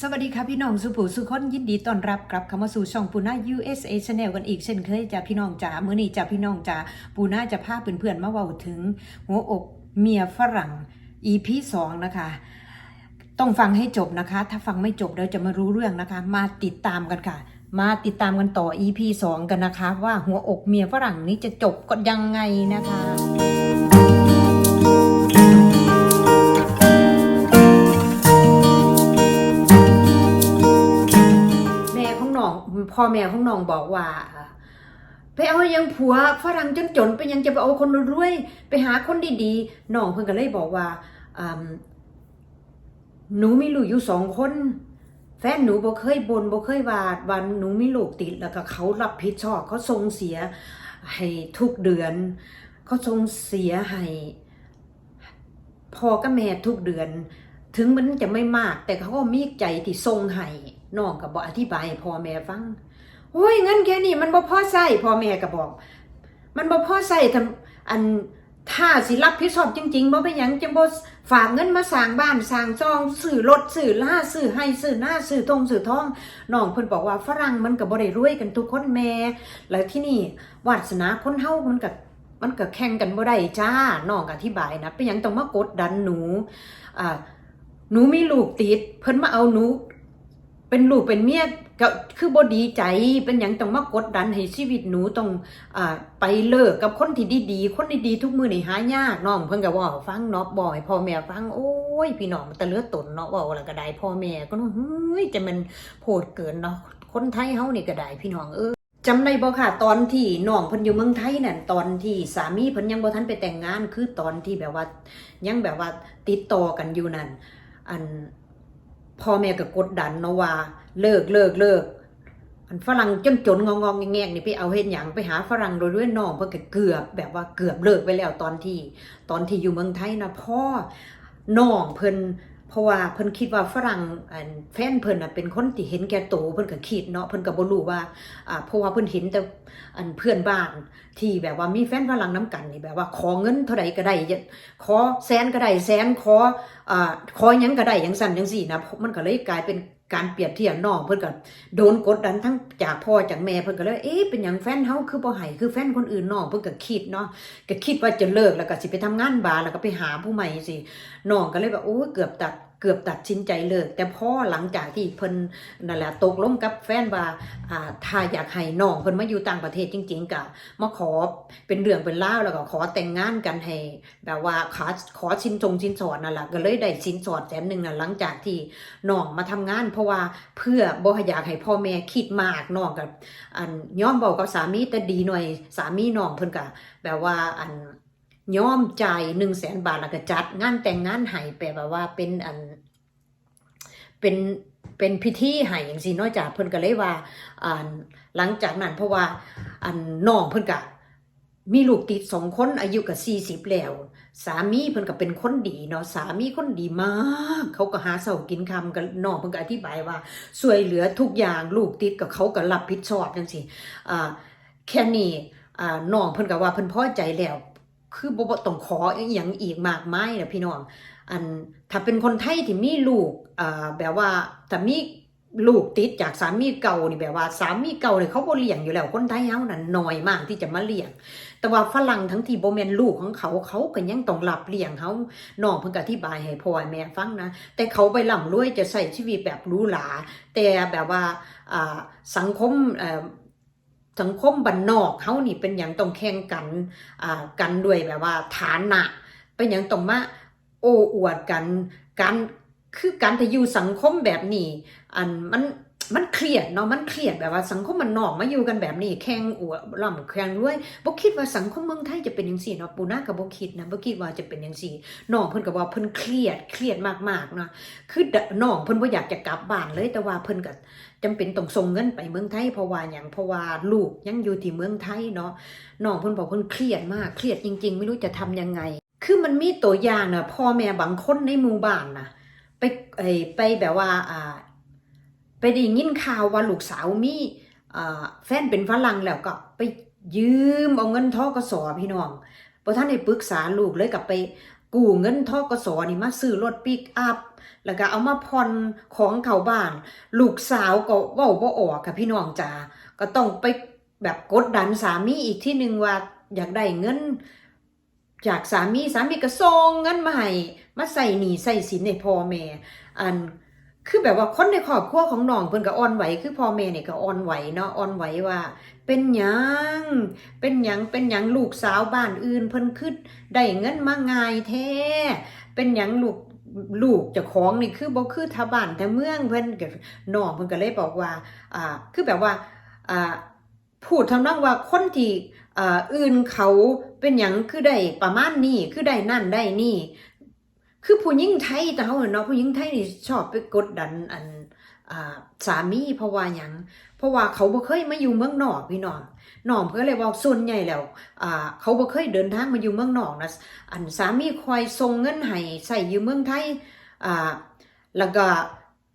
สวัสดีค่ะพี่น้องสุผูสุคนยินดีต้อนรับกลับเข้ามาสู่ช่องปูน่า USA Channel กันอีกเช่นเคยจ้าพี่น้องจ๋ามื้อนี้จ้าพี่น้องจ๋าปูน่าจะพาเพื่อนๆมาเว้าถึง หัวอกเมียฝรั่ง EP 2นะคะ ต้องฟังให้จบนะคะ ถ้าฟังไม่จบเดี๋ยวจะไม่รู้เรื่องนะคะ มาติดตามกันค่ะ มาติดตามกันต่อ EP 2กันนะคะ ว่าหัวอกเมียฝรั่งนี้จะจบกันยังไงนะคะ พ่อแม่ของน้องบอกว่าไปเอายังผัวฝรั่งจนจนไปยังจะไปเอาคนรวยไปหาคนดีๆน้องเพิ่นก็เลยบอกว่าหนูมีลูกอยู่สองคน แฟนหนูบ่เคยบน่นบ่เคยว่าว่าหนูมีลูกติดแล้วก็เขารับผิดชอบเขาส่งเสียให้ทุกเดือน เขาส่งเสียให้พ่อกับแม่ทุกเดือน ถึงมันจะไม่มาก แต่เขาก็มีใจที่ส่งให้ น้องก็บ่อธิบายให้พ่อแม่ฟังโอ้ยเงินแค่นี้มันบ่พอใช้พ่อแม่ก็บอก มันบ่พอใช้ทำอันถ้าสิรับผิดชอบจริงๆบ่เป็นหยังจังบ่ฝากเงินมาสร้างบ้านสร้างซองซื้อรถซื้อล่าซื้อให้ซื้อหน้าซื้อทงซื้อทองน้องเพิ่นบอกว่าฝรั่งมันก็บ่ได้รวยกันทุกคนแม่แล้วที่นี่วาสนาคนเฮามันก็มันก็แข่งกันบ่ได้จ้าน้องอธิบายนะเป็นหยังต้องมากดดันหนูอ่าหนูมีลูกติดเพิ่นมาเอาหนู เป็นลูกเป็นเมียก็คือบ่ดีใจเป็นหยังต้องมากดดันให้ชีวิตหนูต้องอไปเลิกกับคนที่ดีๆคนดีๆทุกมื้อนี่หายากน้องเพิ่นก็เว้าฟังเนาะบ่ให้พ่อแม่ฟังโอ้ยพี่น้องมันตะเลือดตนเนาะเว้าแล้วก็ได้พ่อแม่ก็เนาะเฮ้ยจะมันโพดเกินเนาะคนไทยเฮานี่ก็ได้พี่น้องเออจำได้บ่ค่ะตอนที่น้องเพิ่นอยู่เมืองไทยนั่นตอนที่สามีเพิ่นยังบ่ทันไปแต่งงานคือตอนที่แบบว่า ยังแบบว่าติดต่อกันอยู่นั่นอัน พ่อแม่ก็กดดันเนาะว่า เลิกเลิกเลิกอันฝรั่งจนจนงองงแงงนี่ไปเอาเฮ็ดหยังไปหาฝรั่งโดยด้วยน้องเพื่อเกือบแบบว่าเกือบเลิกไปแล้วตอนที่ ตอนที่อยู่เมืองไทยนะพ่อน้องเพิ่น เพราะว่าเพิ่นคิดว่าฝรั่งอันแฟนเพิ่นน่ะเป็นคนที่เห็นแก่โตวเพิ่นก็คิดเนาะเพิ่นก็บ่รู้ว่าอ่าเพราะว่าเพิ่นเห็นแต่อันเพื่อนบ้านที่แบบว่ามีแฟนฝรั่งนํกันนี่แบบว่าขอเงินเท่าใดก็ได้ขอแสนก็ได้แสนขออ่าขอหยังก็ได้หยังสั่นจังสี่นะมันก็เลยกลายเป็นการเปรียบเทียบน้องเพิ่นก็โดนกดดันทั้งจากพ่อจากแม่เพิ่นก็เลยเอ๊ะเป็นหยังแฟนเฮาคือบ่ให้คือแฟนคนอื่นน้องเพิ่นก็คิดเนาะก็คิดว่าจะเลิกแล้วก็สิไปทำงานบาร์แล้วก็ไปหาผู้ใหม่สิน้องก็เลยว่าโอ้เกือบตัด เกือบตัดสินใจเลิก แต่พ่อหลังจากที่เพิ่นนั่นแหละตกลงกับแฟนว่าอ่าถ้าอยากให้น้องเพิ่นมาอยู่ต่างประเทศจริง ๆก็มาขอเป็นเรื่องเป็นราแล้วก็ขอแต่งงานกันให้แบบว่าขอขอชินจงชินสอดนั่นแหละก็เลยได้สินสอดแสนหนึ่งน่ะหลังจากที่น้องมาทำงาน เพราะว่าเพื่อบ่อยากให้พ่อแม่คิดมากน้องกับอันย้อมบอกกับสามีแต่ดีหน่อยสามีน้องเพิ่นก็แบบว่าอัน ย้อมจ่ายหนึ่งแสนบาทแล้วก็จัด งานแต่งงานให้แปลว่าเป็นอันเป็นเป็นพิธีให้อย่างสินอกจากเพิ่นก็เลยว่าอ่าหลังจากนั้นเพราะว่าอันน้องเพิ่นก็มีลูกติดสองคนอายุก็สี่สิบแล้ว สามีเพิ่นก็เป็นคนดีเนาะสามีคนดีมาก เขาก็หาเสากินคำกันน้องเพิ่นก็อธิบายว่าช่วยเหลือทุกอย่างลูกติดกับเขาก็รับผิดชอบจังซี่อ่าแค่นี้อ่าน้องเพิ่นก็ว่าเพิ่นพอใจแล้ว คือบ่บ่ต้องขออีหยังอีกมากมายนะพี่น้อง อันถ้าเป็นคนไทยที่มีลูกอ่าแบบว่าถ้ามีลูกติดจากสามีเก่านี่แบบว่าสามีเก่าเนี่ยเขาบ่เลี้ยงอยู่แล้วคนไทยเฮานั่นน้อยมากที่จะมาเลี้ยง แต่ว่าฝรั่งทั้งที่บ่แม่นลูกของเขาเขาก็ยังต้องรับเลี้ยงเขาน้องเพิ่นก็อธิบายให้พ่อแม่ฟังนะ แต่เขาไปร่ำรวยจะใช้ชีวิตแบบหรูหราแต่แบบว่าอ่าสังคมเอ่อ สังคมบ้านนอกเขานี่เป็นอย่างต้องแข่งกันอ่ากันด้วยแบบว่าฐานะ เป็นอย่างต้องมาโอ้อวดกันการคือการที่อยู่สังคมแบบนี้ อันมัน มันเครียดเนาะมันเครียดแบบว่าสังคมมันนอกมาอยู่กันแบบนี้แข่งอวดร่ำแข่งรวยบ่คิดว่าสังคมเมืองไทยจะเป็นจังซี่เนาะปูนาก็บ่คิดนะบ่คิดว่าจะเป็นจังซี่น้องเพิ่นก็ว่าเพิ่นเครียดเครียดมากๆเนาะคือน้องเพิ่นบ่อยากจะกลับบ้านเลยแต่ว่าเพิ่นก็จำเป็นต้องส่งเงินไปเมืองไทยเพราะว่าหยังเพราะว่าลูกยังอยู่ที่เมืองไทยเนาะน้องเพิ่นบอกเพิ่นเครียดมากเครียดจริง ๆ ไม่รู้จะทำยังไง คือมันมีตัวอย่างนะพ่อแม่บางคนในหมู่บ้านนะไปไอ้ไปแบบว่าอ่า ไปได้ยินข่าวว่าลูกสาวมีแฟนเป็นฝรั่งแล้วก็ไปยืมเอาเงินทอกสอพี่น้องพอท่านได้ปรึกษาลูกเลยกับไปกู้เงินทอกสอนี่มาซื้อรถปิกอัพ แล้วก็เอามาผ่อนของเขาบ้าน ลูกสาวก็ว้าบ่ออกค่ะพี่น้องจ๋าก็ต้องไปแบบกดดันสามีอีกที่หนึ่งว่าอยากได้เงิน จากสามีสามีก็ส่งเงินมาให้มาใส่หนีใส่สินให้พ่อแม่อัน คือแบบว่าคนในครอบครัวของน้องเพิ่นก็อ่อนไหวคือพ่อแม่เนี่ยก็อ่อนไหวเนาะอ่อนไหวว่า เป็นหยังเป็นหยังเป็นหยังลูกสาวบ้านอื่น เพิ่นคือได้เงินมาง่ายแท้เป็นหยังลูกลูกเจ้าของนี่คือบ่คือทาบ้านแต่เมืองเพิ่นก็น้องเพิ่นก็เลยบอกว่าอ่าคือแบบว่าอ่าพูดทำนองว่าคนที่อ่าอื่นเขาเป็นหยังคือได้ประมาณนี้คือได้นั่นได้นี่ คือผู้หญิงไทยแต่เขาเนาะผู้หญิงไทยนี่ชอบไปกดดันอันอสามีเพราะว่าหยังเพราะว่าเขาบ่เคยมาอยู่เมืองนอกพี่น้องน้องเพิ่นก็เลยบอกส่วนใหญ่แล้วเขาบ่เคยเดินทางมาอยู่เมืองนอกนะอันสามีคอยส่งเงินให้ใส่อยู่เมืองไทยอ่าแล้วก็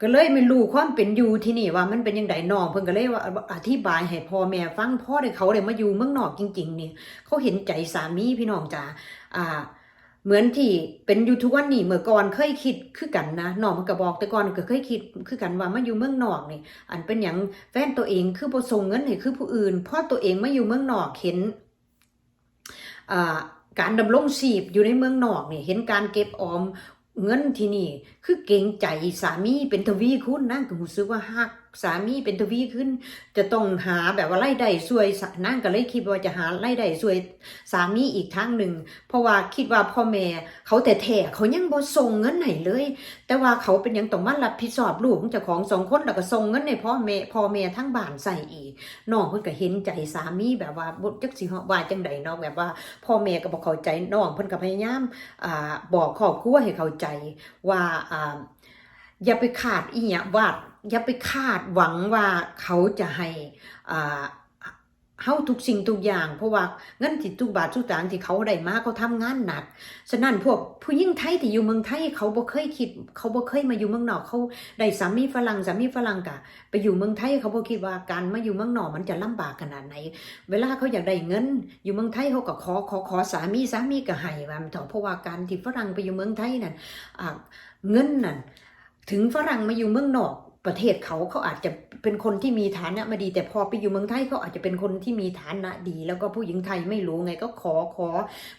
ก็เลยไม่รู้ความเป็นอยู่ที่นี่ว่ามันเป็นยังไงน้องเพิ่นก็เลยว่าอธิบายให้พ่อแม่ฟังพ่อได้เขาได้มาอยู่เมืองนอกจริง ๆ นี่เขาเห็นใจสามีพี่น้องจ้าอ่า เหมือนที่เป็นอยู่ทุกวันนี้เมื่อก่อนเคยคิดคือกันนะน้องมันก็บอกแต่ก่อนก็เคยคิดคือกันว่ามาอยู่เมืองนอกนี่ อันเป็นอย่างแฟนตัวเองคือบ่ส่งเงินให้คือผู้อื่นเพราะตัวเองมาอยู่เมืองนอกเห็นการดำรงชีพอยู่ในเมืองนอกนี่เห็นการเก็บออมเงินที่นี่ คือเก่งใจสามีเป็นทวีคุณนั่งก็รู้สึกว่าฮัก สามีเป็นทวีขึ้น จะต้องหาแบบว่าไล่ได้ช่วยนั่งก็เลยคิดว่าจะหาไล่ได้ช่วยสามีอีกทางหนึ่ง เพราะว่าคิดว่าพ่อแม่เขาแต่แท้เขายังบ่ส่งเงินให้เลย แต่ว่าเขาเป็นยังต้องมารับผิดชอบลูกของเจ้าของสองคนแล้วก็ส่งเงินให้พ่อแม่พ่อแม่ทั้งบ้านใส่อีกน้องเพิ่นก็เห็นใจสามีแบบว่าบ่จักสิว่าจังใดเนาะแบบว่า พ่อแม่ก็บ่เข้าใจน้องเพิ่นก็พยายามอ่าบอกครอบครัวให้เข้าใจว่าอ่า อย่าไปขาดอีหยังว่าอย่าไปคาดหวังว่าเขาจะให้อ่าเฮาทุกสิ่งทุกอย่าง เพราะว่าเงินที่ทุกบาททุกสตางค์ที่เขาได้มาเขาทำงานหนัก ฉะนั้นพวกผู้หญิงไทยที่อยู่เมืองไทยเขาบ่เคยคิด เขาบ่เคยมาอยู่เมืองนอกเขาได้สามีฝรั่งสามีฝรั่งกะไปอยู่เมืองไทยเขาบ่คิดว่าการมาอยู่เมืองนอกมันจะลำบากขนาดไหน เวลาเขาอยากได้เงิน อยู่เมืองไทยเขาก็ขอขอขอสามีสามีก็ให้ว่ามันเถอะเพราะว่าการที่ฝรั่งไปอยู่เมืองไทยนั่นเงินนั่น ถึงฝรั่งมาอยู่เมืองนอกประเทศเขาเขาอาจจะเป็นคนที่มีฐานะมาดี แต่พอไปอยู่เมืองไทยเขาอาจจะเป็นคนที่มีฐานะดี แล้วก็ผู้หญิงไทยไม่รู้ไงก็ขอขอ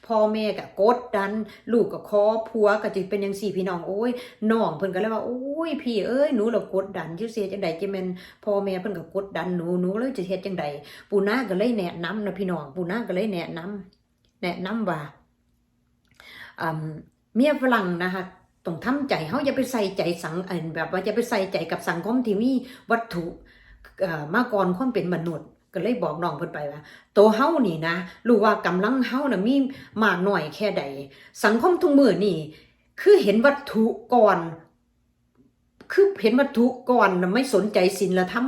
พ่อแม่ก็กดดัน ลูกก็ขอผัวก็จะเป็นอย่างสี่พี่น้องโอ้ยน้องเพิ่นก็เลยว่าโอ้ยพี่เอ้ยหนูเรากดดันชื่อเสียจังใดจะแม่นพ่อแม่เพิ่นก็กดดันหนูหนูเลยจะเฮ็ดจังใดปู่นาก็เลยแนะนำนะพี่น้องปู่นาก็เลยแนะนำแนะนำว่าอืมเมียฝรั่งนะคะ ต้องทำใจเฮาอย่าไปใส่ใจสังแบบว่าอย่าไปใส่ใจกับสังคมที่มีวัตถุอ่อมาก่อนความเป็นมนุษย์ก็เลยบอกน้องเพิ่นไปว่าตัวเฮานี่นะรู้ว่ากำลังเฮาน่ะมีมากน้อยแค่ใด สังคมทุกมือนี่ คือเห็นวัตถุก่อน คือเห็นวัตถุก่อนไม่สนใจศีลธรรม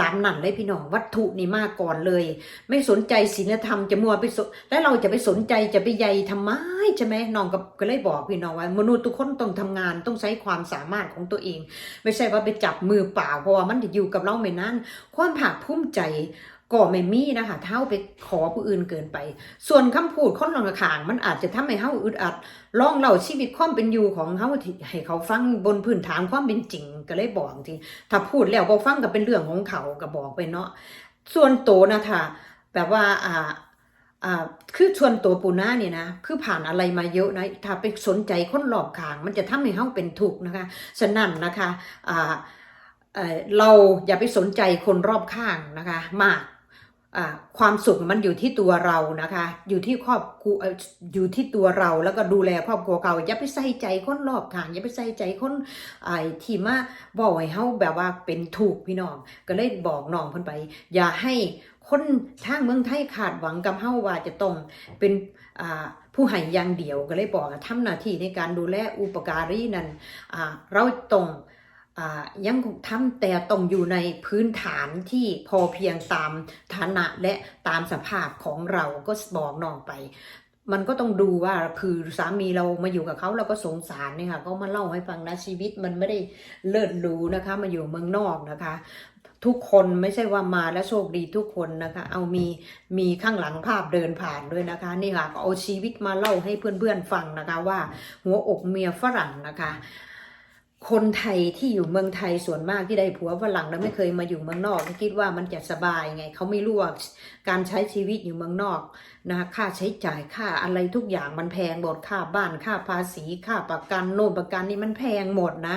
ตามนั่นเลยพี่น้องวัตถุนี่มาก่อนเลย ไม่สนใจศีลธรรมจะมัวไปสนแล้วเราจะไปสนใจจะไปใยทำไมใช่ไหมน้องก็ก็เลยบอกพี่น้องว่ามนุษย์ทุกคนต้องทำงานต้องใช้ความสามารถของตัวเอง ไม่ใช่ว่าไปจับมือเปล่าเพราะว่ามันจะอยู่กับเราไม่นานความภาคภูมิใจ ก็ไม่มีนะคะเท่าไปขอผู้อื่นเกินไป ส่วนคำพูดคนลองขางมันอาจจะทำให้เฮาอึดอัดลองเล่าชีวิตความเป็นอยู่ของเฮาให้เขาฟังบนพื้นฐานความเป็นจริงก็เลยบอกทีถ้าพูดแล้วบ่ฟังก็เป็นเรื่องของเขาก็บอกไปเนาะส่วนโตนะคะแบบว่าอ่าอ่าคือส่วนตัวปูน่าเนี่ยนะ คือผ่านอะไรมาเยอะนะ ถ้าไปสนใจคนรอบขาง มันจะทำให้เฮาเป็นทุกข์นะคะ ฉะนั้นนะคะอ่าเอ่อเราอย่าไปสนใจคนรอบข้างนะคะ มาก ความสุขมันอยู่ที่ตัวเรานะคะ อยู่ที่ครอบครัวเอ่อยู่ที่ตัวเราแล้วก็ดูแลครอบครัวเราอย่าไปใส่ใจคนรอบข้างอย่าไปใส่ใจคนไอ้ที่มาบอกให้เฮาแบบว่าเป็นถูกพี่น้อง ก็เลยบอกน้องเพิ่นไป อย่าให้คนทางเมืองไทยขาดหวังกับเฮาว่าจะต้องเป็นผู้ให้อย่างเดียวก็เลยบอกว่าหน้าที่ในการดูแลอุปการีนั้นเราต้อง ยังคงทำแต่ต้องอยู่ในพื้นฐานที่พอเพียงตามฐานะและตามสภาพของเราก็บอกน้องไป มันก็ต้องดูว่าคือสามีเรามาอยู่กับเขาเราก็สงสารเนี่ยค่ะเขามาเล่าให้ฟังนะชีวิตมันไม่ได้เลิศหรูนะคะ มาอยู่เมืองนอกนะคะทุกคนไม่ใช่ว่ามาแล้วโชคดีทุกคนนะคะ เอามีมีข้างหลังภาพเดินผ่านด้วยนะคะ นี่ค่ะก็เอาชีวิตมาเล่าให้เพื่อนๆฟังนะคะว่า หัวอกเมียฝรั่งนะคะ คนไทยที่อยู่เมืองไทยส่วนมากที่ได้ผัวฝรั่งแล้วไม่เคยมาอยู่เมืองนอกก็คิดว่ามันจะสบายไงเขาไม่รู้ว่าการใช้ชีวิตอยู่เมืองนอกนะค่าใช้จ่ายค่าอะไรทุกอย่างมันแพงหมดค่าบ้านค่าภาษีค่าประกันโน่นประกันนี่มันแพงหมดนะ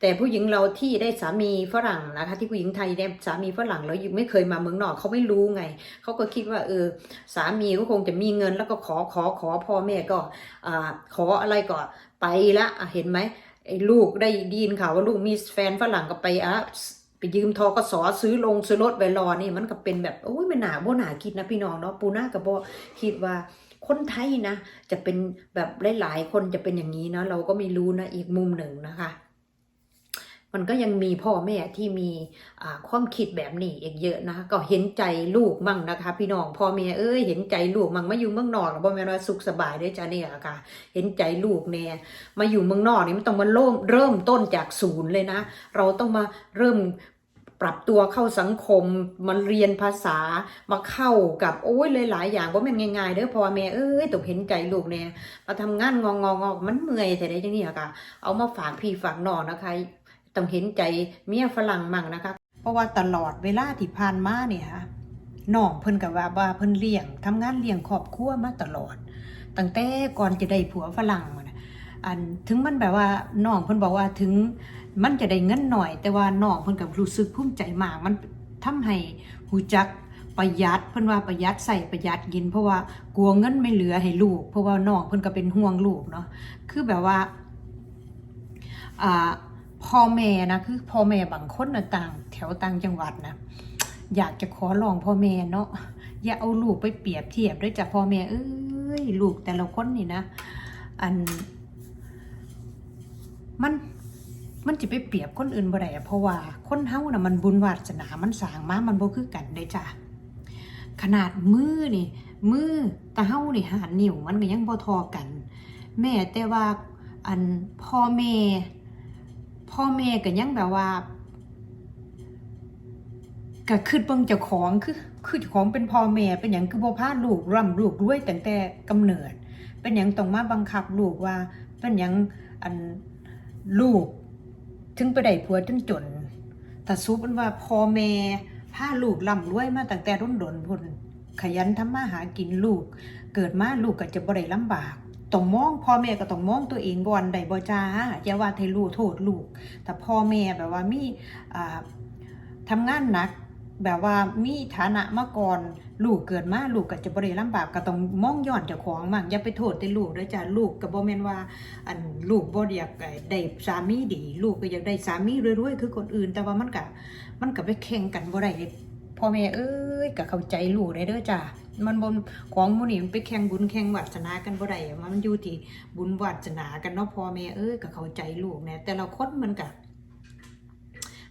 แต่ผู้หญิงเราที่ได้สามีฝรั่งนะคะที่ผู้หญิงไทยได้สามีฝรั่งแล้วยังไม่เคยมาเมืองนอกเขาไม่รู้ไงเขาก็คิดว่าเออสามีก็คงจะมีเงินแล้วก็ขอขอขอพ่อแม่ก็อ่าขออะไรก็ไปละเห็นไหม ไอ้ลูกได้ดีนข่าวว่าลูกมีแฟนฝรั่งก็ไปอะไปยืมทอกสอซื้อลงซื้อรถไปรอนี่มันก็เป็นแบบโอ้ยไม่หนาบ่หนาคิดนะพี่น้องเนาะปูน่ากับบ่คิดว่าคนไทยนะ จะเป็นแบบหลายๆ คนจะเป็นอย่างนี้นะเราก็ไม่รู้นะอีกมุมหนึ่งนะคะ มันก็ยังมีพ่อแม่ที่มีความคิดแบบนี้อีกเยอะนะก็เห็นใจลูกมั่งนะคะ พี่น้องพ่อแม่เอ้ยเห็นใจลูกมั่งมาอยู่เมืองนอกแล้วบ่แม่ว่าสุขสบายด้วยจ้าเนี่ยค่ะ เห็นใจลูกแน่มาอยู่เมืองนอกนี่มันต้องมาเริ่มเริ่มต้นจากศูนย์เลยนะ เราต้องมาเริ่มปรับตัวเข้าสังคมมาเรียนภาษามาเข้ากับโอ้ยหลายๆอย่างว่ามันง่ายๆเด้อพ่อแม่เอ้ยต้องเห็นใจลูกแน่มาทำงานงองงอกมันเมื่อยแต่ได้จังนี่อะค่ะ เอามาฝากพี่ฝากน้องนะคะ ต้องเห็นใจเมียฝรั่งมั่งนะคะ เพราะว่าตลอดเวลาที่ผ่านมาเนี่ยค่ะน้องเพิ่นกับว่าว่าเพิ่นเลี้ยงทำงานเลี้ยงครอบครัวมาตลอด ตั้งแต่ก่อนจะได้ผัวฝรั่งมานะอันถึงมันแบบว่าน้องเพิ่นบอกว่าถึงมันจะได้เงินหน่อย แต่ว่าน้องเพิ่นกับรู้สึกภูมิใจมากมันทำให้หูจักประหยัดเพิ่นว่าประหยัดใส่ประหยัดกิน เพราะว่ากลัวเงินไม่เหลือให้ลูก เพราะว่าน้องเพิ่นก็เป็นห่วงลูกเนาะคือแบบว่าอ่า พ่อแม่นะคือพ่อแม่บางคนนะต่าง แถวต่างจังหวัดนะอยากจะขอลองพ่อแม่เนาะอย่าเอาลูกไปเปรียบเทียบด้วยจ้ะพ่อแม่เอ้ยลูกแต่ละคนนี่นะ อัน มันมันจะไปเปรียบคนอื่นบ่ได้เพราะว่าคนเฮาน่ะมันบุญวาสนามันสางมามันบ่คือกันเด้จ้ะขนาดมือนี่มือตาเฮานี่หานิ้วมันก็ยังบ่ทอกัน แม่แต่ว่าอันพ่อแม่ พ่อแม่ก็ยังแบบว่าก็คือเบิ่งเจ้าของคือคือเจ้าของเป็นพ่อแม่เป็นหยังคือบ่พาลูกร่ำลูกรวยตั้งแต่กำเนิด เป็นหยังต้องมาบังคับลูกว่า เป็นหยังอันลูก ถึงไปได้ผัวจนจนแต่สู้เป็นว่าพ่อแม่พาลูกร่ำรวยมาตั้งแต่รุ่นดนพุ่นขยันทำมาหากินลูก เกิดมาลูกก็จะบ่ได้ลำบาก ต้องมองพ่อแม่ก็ต้องมองตัวเองก่อนได้บ่จ้าอย่าว่าให้ลูกโทษลูก แต่พ่อแม่แบบว่ามีอ่าทำงานหนักแบบว่ามีฐานะมาก่อนลูกเกิดมาลูกก็จะบ่ได้ลำบากก็ต้องมองย้อนเจ้าของมั่งอย่าไปโทษแต่ลูกเด้อจ้าลูกก็บ่แม่นว่า อันลูกบ่อยากได้สามีดี ลูกก็อยากได้สามีรวยๆคือคนอื่น แต่ว่ามันก็มันก็ไปแข่งกันบ่ได้ พ่อแม่เอ้ยก็เข้าใจลูกได้เด้อจ้ามันบนของมูนี่มันไปแข่งบุญแข่งวาสนากันบ่ได้มันอยู่ที่บุญวาสนากันเนาะพ่อแม่เอ้ยก็เข้าใจลูกแน่แต่ละคนมันก็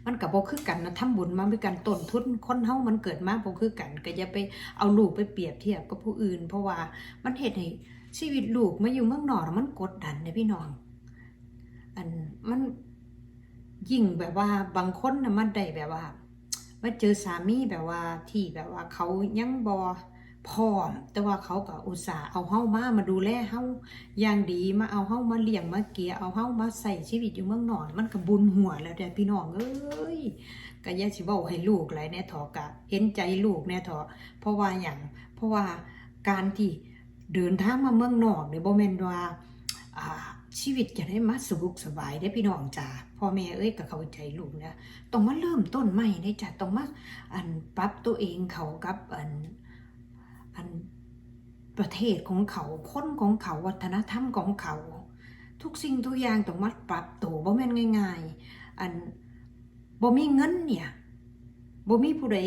มันกับบ่คือกันนะทำบุญมาด้วยกันต้นทุนคนเฮามันเกิดมาบ่คือกัน ก็อย่าไปเอาลูกไปเปรียบเทียบกับผู้อื่น เพราะว่ามันเฮ็ดให้ชีวิตลูกมาอยู่เมืองนอกมันกดดันเด้พี่น้อง อันมันยิ่งแบบว่าบางคนนะมันได้แบบว่า มาเจอสามีแบบว่าที่แบบว่าเขายังบ่พร้อม แต่ว่าเขาก็อุตส่าห์เอาเฮ้ามามาดูแลเฮ้าอย่างดีมาเอาเฮ้ามาเลี้ยงมาเกียเอาเฮ้ามาใส่ชีวิตอยู่เมืองนอกมันก็บุญหัวแล้วเด้อพี่น้องเอ้ยก็อย่าสิเว้าให้ลูกหลายแน่ถอกะเห็นใจลูกแน่ถอเพราะว่าหยังเพราะว่าการที่เดินทางมาเมืองนอกเนี่ยบ่แมนว่าอ่า ชีวิตจะได้มาสบุกสบายได้พี่น้องจ้าพ่อแม่เอ้ยก็เข้าใจลูกนะต้องมาเริ่มต้นใหม่ได้จ้ะต้องมาอันปรับตัวเองเขากับอันอันประเทศของเขาคนของเขาวัฒนธรรมของเขา ทุกสิ่งทุกอย่างต้องมาปรับตัวบ่แม่นง่าย ๆ อันบ่มีเงินเนี่ยบ่มีผู้ใด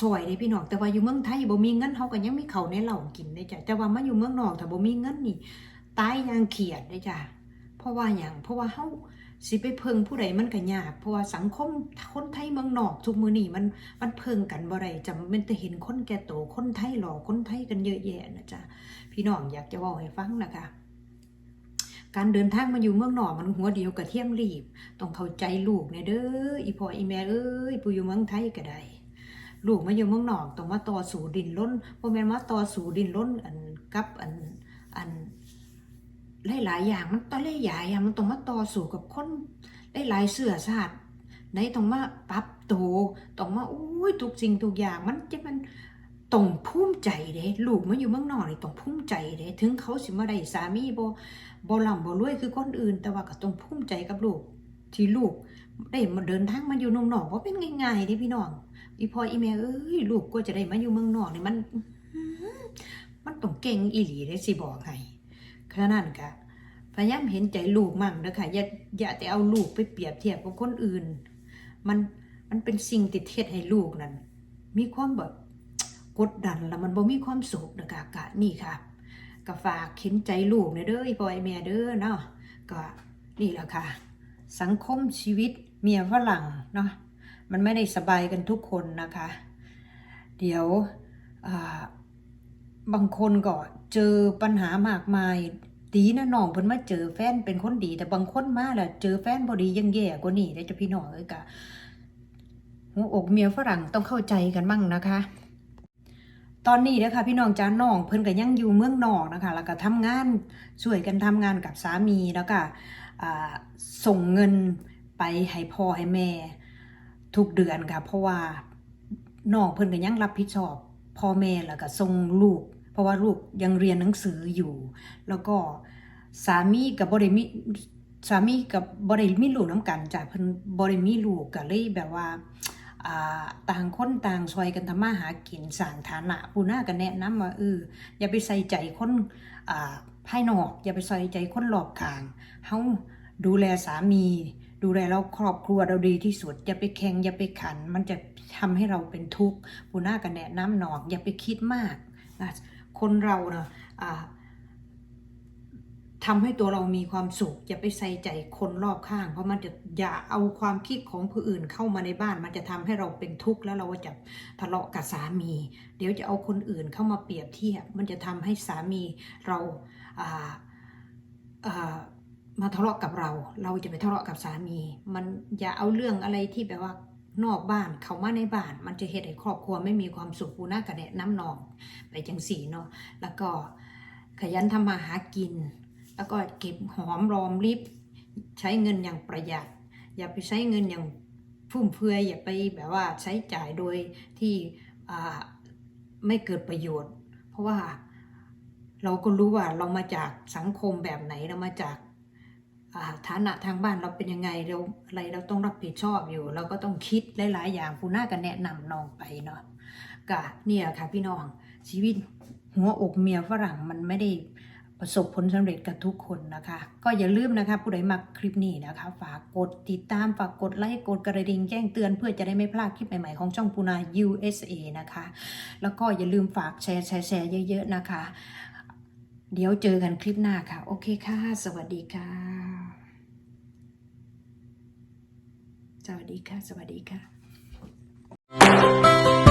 ซอยเด้พี่น้องแต่ว่าอยู่เมืองไทยบ่มีเงินเฮาก็ยังมีเขาในเหล่ากินได้จ้ะแต่ว่ามาอยู่เมืองนอกถ้าบ่มีเงินนี่ตายอย่างเขียดได้จ้ะ ราะว่าหยังเพราะว่าเฮาสิไปเพิงผู้ใดมันก็ยากเพราะว่าสังคมคนไทยเมืองนอกทุกมื้อนี้มันมันเพิงกันบ่ได้จำเป็นแต่เห็นคนแก่โตคนไทยหล่อคนไทยกันเยอะแยะนะจ๊ะพี่น้องอยากจะบอกให้ฟังนะคะการเดินทางมาอยู่เมืองนอกมันหัวเดียวกับเทียมรีบ ต้องเข้าใจลูกเนี่ยเด้ออีพ่ออีแม่เอ้ยผู้อยู่เมืองไทยก็ได้ลูกมาอยู่เมืองนอกต้องมาต่อสู้ดินล้นบ่แม่มาต่อสู้ดินล้นอันกับอันอัน หลายๆอย่างมันต่อหลายอย่างมันต้องมาต่อสู้กับคนหลายๆเสื้อชาติไหนต้องมาปรับตัวต้องมาอุ้ยทุกสิ่งทุกอย่างมันจะมันต้องภูมิใจเด้ลูกมาอยู่เมืองนอกนี่ต้องภูมิใจเด้ถึงเขาสิมาได้สามีบ่บ่ร่ำบ่รวยคือคนอื่น แต่ว่าก็ต้องภูมิใจกับลูก ที่ลูกได้มาเดินทางมาอยู่เมืองนอกบ่เป็นง่ายๆเด้พี่น้องอีพ่ออีแม่เอ้ยลูกก็จะได้มาอยู่เมืองนอกนี่มัน มันต้องเก่งอีหลีเลยสิบอกให้ ขนาดนั้นกะพยายามเห็นใจลูกมั่งเด้อค่ะอย่าอย่าแต่เอาลูกไปเปรียบเทียบกับคนอื่น มันมันเป็นสิ่งติดเทศให้ลูกนั้น มีความแบบกดดันแล้วมันบ่มีความสุขนะคะกะนี่ค่ะก็ฝากเห็นใจลูกเด้อพ่ออีแม่เด้อเนาะก็นี่แหละค่ะ สังคมชีวิตเมียฝรั่งเนาะมันไม่ได้สบายกันทุกคนนะคะ เดี๋ยวอ่า บางคนก็เจอปัญหามากมาย ดีนะน้องเพิ่นมาเจอแฟนเป็นคนดี แต่บางคนมาแล้วเจอแฟนบ่ดียังแย่กว่านี้เด้จ้ะพี่น้องเอ้ยกะหัวอกเมียฝรั่งต้องเข้าใจกันมั่งนะคะ ตอนนี้นะคะพี่น้องจ้าน้องเพิ่นก็ยังอยู่เมืองนอกนะคะ แล้วก็ทำงานช่วยกันทำงานกับสามีแล้วก็ส่งเงินไปให้พ่อให้แม่ ทุกเดือนค่ะเพราะว่าน้องเพิ่นก็ยังรับผิดชอบพ่อแม่แล้วก็ส่งลูก เพราะว่าลูกยังเรียนหนังสืออยู่ แล้วก็สามีกับบ่ได้มีสามีกับบ่ได้มีลูกน้ำกันจ้ะเพิ่นบ่ได้มีลูกก็เลยแบบว่าต่างคนต่างช่วยกันทำมาหากินสร้างฐานะผู้น่าก็แนะนำว่าเอออย่าไปใส่ใจคนอ่าภายนอก อย่าไปใส่ใจคนรอบข้างเฮาดูแลสามี ดูแลเราครอบครัวเราดีที่สุด อย่าไปแข่งอย่าไปขัน มันจะทำให้เราเป็นทุกข์ปูน่ากันแนะน้ำหนอกอย่าไปคิดมากนะ คนเราเนะอ่าทำให้ตัวเรามีความสุขอย่าไปใส่ใจคนรอบข้าง เพราะมันจะอย่าเอาความคิดของผู้อื่นเข้ามาในบ้าน มันจะทำให้เราเป็นทุกข์แล้วเราจะทะเลาะกับสามี เดี๋ยวจะเอาคนอื่นเข้ามาเปรียบเทียบมันจะทำให้สามีเราาามาทะเลาะกับเรา เราจะไปทะเลาะกับสามี มันอย่าเอาเรื่องอะไรที่แบบว่า นอกบ้านเขามาในบ้าน มันจะเหตุให้ครอบครัวไม่มีความสุขกูน่ากระแนะน้ำนองไปจังสีเนาะแล้วก็ขยันทำมาหากิน แล้วก็เก็บหอมรอมริบ ใช้เงินอย่างประหยัด อย่าไปใช้เงินอย่างฟุ่มเฟือยอย่าไปแบบว่าใช้จ่ายโดยที่ไม่เกิดประโยชน์ เพราะว่าเราก็รู้ว่าเรามาจากสังคมแบบไหนเรามาจาก ฐานะทางบ้านเราเป็นยังไงเราอะไรเราต้องรับผิดชอบอยู่ เราก็ต้องคิดหลาย ๆ อย่างผู้น่าก็แนะนำน้องไปเนาะกะเนี่ยค่ะพี่น้องชีวิตหัวอกเมียฝรั่งมันไม่ได้ประสบผลสำเร็จกับทุกคนนะคะ ก็อย่าลืมนะคะผู้ใดมักคลิปนี้นะคะ ฝากกดติดตามฝากกดไลค์กดกระดิ่งแจ้งเตือนเพื่อจะได้ไม่พลาดคลิปใหม่ ๆ ของช่องปูนา USA นะคะ แล้วก็อย่าลืมฝากแชร์แชร์แชร์เยอะ ๆ นะคะ เดี๋ยวเจอกันคลิปหน้าค่ะ โอเคค่ะ สวัสดีค่ะ สวัสดีค่ะ สวัสดีค่ะ